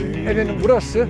Efendim burası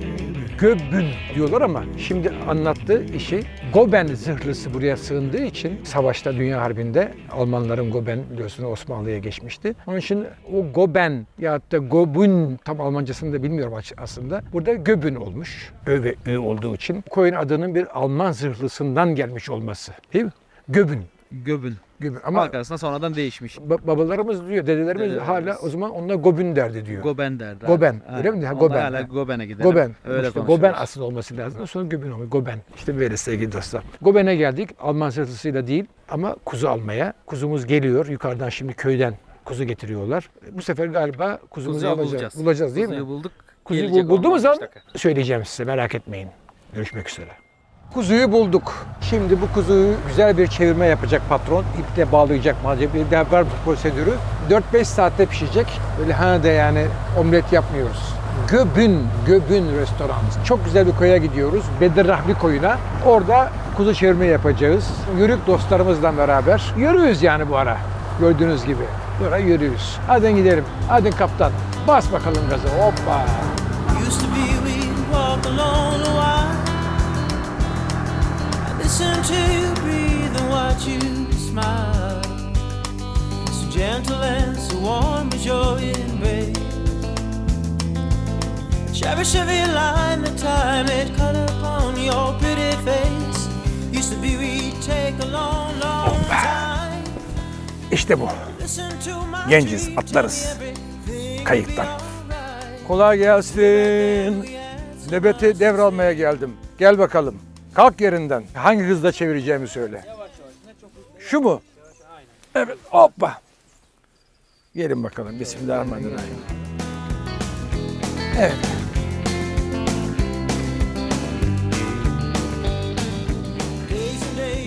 Göbün diyorlar ama şimdi anlattığı işi Goben zırhlısı buraya sığındığı için savaşta Dünya Harbi'nde Almanların Goben biliyorsunuz Osmanlı'ya geçmişti. Onun için o Goben ya da Gobün tam Almancasını da bilmiyorum aslında. Burada Göbün olmuş. Ö ve Ü olduğu için koyun adının bir Alman zırhlısından gelmiş olması. Değil mi? Göbün. Göbün. Göbün. Ama Halk arasında sonradan değişmiş. ba- babalarımız diyor, dedelerimiz Dedelerimiz. hala o zaman onlar Gobün derdi diyor. Goben derdi. Goben, öyle mi? Ha, Onlar Goben. Hala Ha. Goben'e gidelim. Goben. Öyle işte konuşuyoruz. Goben asıl olması lazım. Sonra Göben oluyor. Goben. İşte böyle sevgili dostlar. Goben'e geldik. Alman zırhlısıyla değil ama kuzu almaya. Kuzumuz geliyor. Yukarıdan şimdi köyden kuzu getiriyorlar. Bu sefer galiba kuzumuzu Kuzuyu alacağız. bulacağız. Bulacağız değil Kuzuyu mi? bulduk. Kuzuyu Gelecek bul- bulduğumuz zaman 15 dakika. söyleyeceğim size. Merak etmeyin. Görüşmek üzere. Kuzuyu bulduk. Şimdi bu kuzuyu güzel bir çevirme yapacak patron. İple bağlayacak malzeme. Bir de var bu prosedürü. 4-5 saatte pişecek. Böyle ha da yani omlet yapmıyoruz. Göbün, Göbün restoran. Çok güzel bir koya gidiyoruz. Bedir Rahmi koyuna. Orada kuzu çevirme yapacağız. Yörük dostlarımızla beraber. Yürüyoruz yani bu ara. Gördüğünüz gibi. Böyle yürüyoruz. Hadi gidelim. Hadi kaptan. Bas bakalım gaza. Hoppa. Used to be Cherish every line, the time it cut upon your pretty face. Used to be we'd take a long, long time. İşte bu. Genciz, atlarız. Kayıktan. Kolay gelsin. Nöbeti devralmaya geldim. Gel bakalım. Kalk yerinden. Hangi hızla çevireceğimi söyle. Şu mu? Evet. Hoppa. Gelin bakalım. Bismillahirrahmanirrahim. Evet.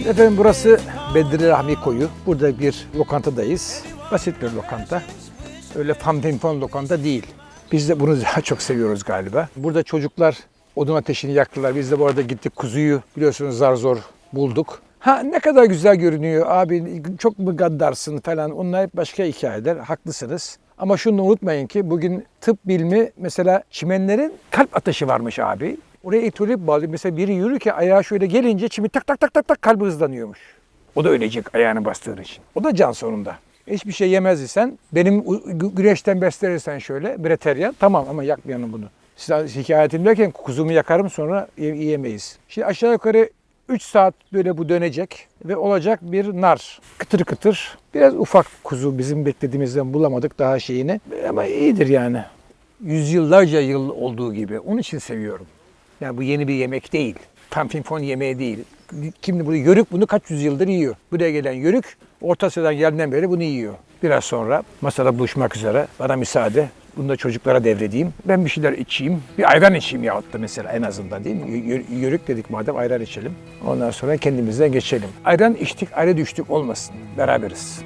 Efendim burası Bedri Rahmi Koyu. Burada bir lokantadayız. Basit bir lokanta. Öyle fantinfon lokanta değil. Biz de bunu daha çok seviyoruz galiba. Burada çocuklar odun ateşini yaktılar. Biz de bu arada gittik kuzuyu biliyorsunuz zar zor bulduk. Ha ne kadar güzel görünüyor abi çok mu gaddarsın falan onlar hep başka hikayeler haklısınız. Ama şunu unutmayın ki bugün tıp bilimi mesela çimenlerin kalp ateşi varmış abi. Oraya itolip bağlı. Mesela biri yürürken ayağı şöyle gelince çimi tak tak tak tak tak kalbi hızlanıyormuş. O da ölecek ayağını bastığın için. O da can sonunda. Hiçbir şey yemez isen, benim güneşten beslenirsen şöyle, breteryan tamam ama yakmayalım bunu. Size şikayetim derken kuzumu yakarım sonra ye- yiyemeyiz. Şimdi aşağı yukarı 3 saat böyle bu dönecek ve olacak bir nar. Kıtır kıtır. Biraz ufak kuzu bizim beklediğimizden bulamadık daha şeyini. Ama iyidir yani. Yüzyıllarca yıl olduğu gibi. Onun için seviyorum. Yani bu yeni bir yemek değil. Pamfinfon yemeği değil. Şimdi bunu yörük bunu kaç yüzyıldır yiyor. Buraya gelen yörük Orta Asya'dan geldiğinden beri bunu yiyor. Biraz sonra masada buluşmak üzere. Bana müsaade. Bunu da çocuklara devredeyim. Ben bir şeyler içeyim. Bir ayran içeyim yahut da mesela en azından değil mi? Yö- Yörük dedik madem ayran içelim. Ondan sonra kendimizden geçelim. Ayran içtik ayrı düştük olmasın. Beraberiz.